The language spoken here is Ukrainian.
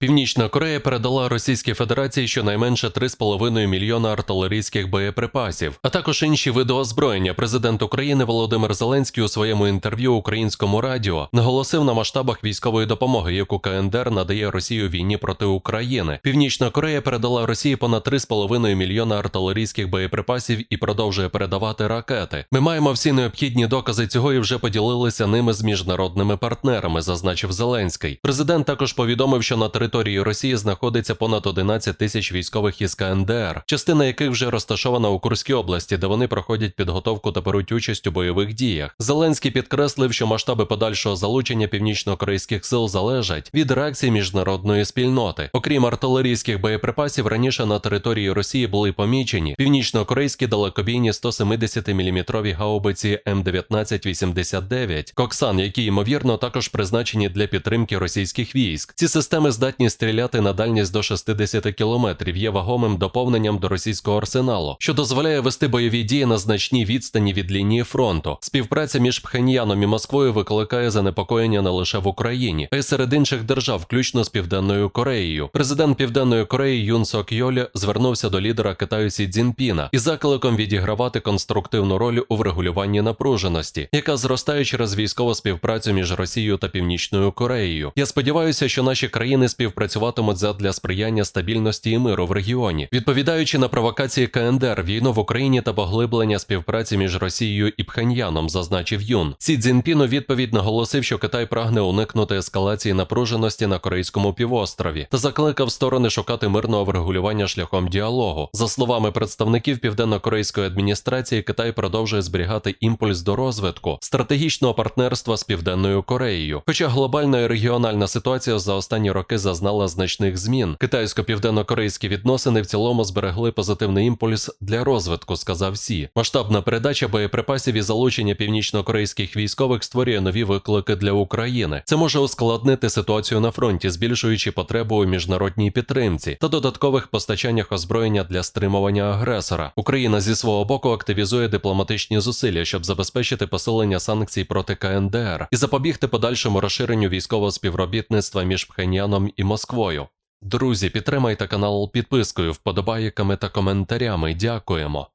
Північна Корея передала Російській Федерації щонайменше 3,5 мільйона артилерійських боєприпасів, а також інші види озброєння. Президент України Володимир Зеленський у своєму інтерв'ю українському радіо наголосив на масштабах військової допомоги, яку КНДР надає Росії у війні проти України. Північна Корея передала Росії понад 3,5 мільйона артилерійських боєприпасів і продовжує передавати ракети. Ми маємо всі необхідні докази цього і вже поділилися ними з міжнародними партнерами, зазначив Зеленський. Президент також повідомив, що на території Росії знаходиться понад 11 тисяч військових із КНДР, частина яких вже розташована у Курській області, де вони проходять підготовку та беруть участь у бойових діях. Зеленський підкреслив, що масштаби подальшого залучення північно-корейських сил залежать від реакції міжнародної спільноти. Окрім артилерійських боєприпасів, раніше на території Росії були помічені північно-корейські далекобійні 170-мм гаубиці М1989 Коксан, які ймовірно також призначені для підтримки російських військ. Ці системи здатні стріляти на дальність до 60 кілометрів, є вагомим доповненням до російського арсеналу, що дозволяє вести бойові дії на значній відстані від лінії фронту. Співпраця між Пхеньяном і Москвою викликає занепокоєння не лише в Україні, а й серед інших держав, включно з Південною Кореєю. Президент Південної Кореї Юн Сок Йоль звернувся до лідера Китаю Сі Цзіньпіна із закликом відігравати конструктивну роль у врегулюванні напруженості, яка зростає через військову співпрацю між Росією та Північною Кореєю. Я сподіваюся, що наші країни співпрацюватимуть задля сприяння стабільності і миру в регіоні, відповідаючи на провокації КНДР, війну в Україні та поглиблення співпраці між Росією і Пхеньяном, зазначив Юн. Сі Цзіньпін у відповідь наголосив, що Китай прагне уникнути ескалації напруженості на корейському півострові та закликав сторони шукати мирного врегулювання шляхом діалогу. За словами представників південно-корейської адміністрації, Китай продовжує зберігати імпульс до розвитку стратегічного партнерства з Південною Кореєю. Хоча глобальна і регіональна ситуація за останні роки зазнала значних змін, китайсько-південно-корейські відносини в цілому зберегли позитивний імпульс для розвитку, сказав Сі. Масштабна передача боєприпасів і залучення північно-корейських військових створює нові виклики для України. Це може ускладнити ситуацію на фронті, збільшуючи потребу у міжнародній підтримці та додаткових постачаннях озброєння для стримування агресора. Україна зі свого боку активізує дипломатичні зусилля, щоб забезпечити посилення санкцій проти КНДР і запобігти подальшому розширенню військового співробітництва між Пхеньяном і Москвою. Друзі, підтримайте канал підпискою, вподобайками та коментарями. Дякуємо.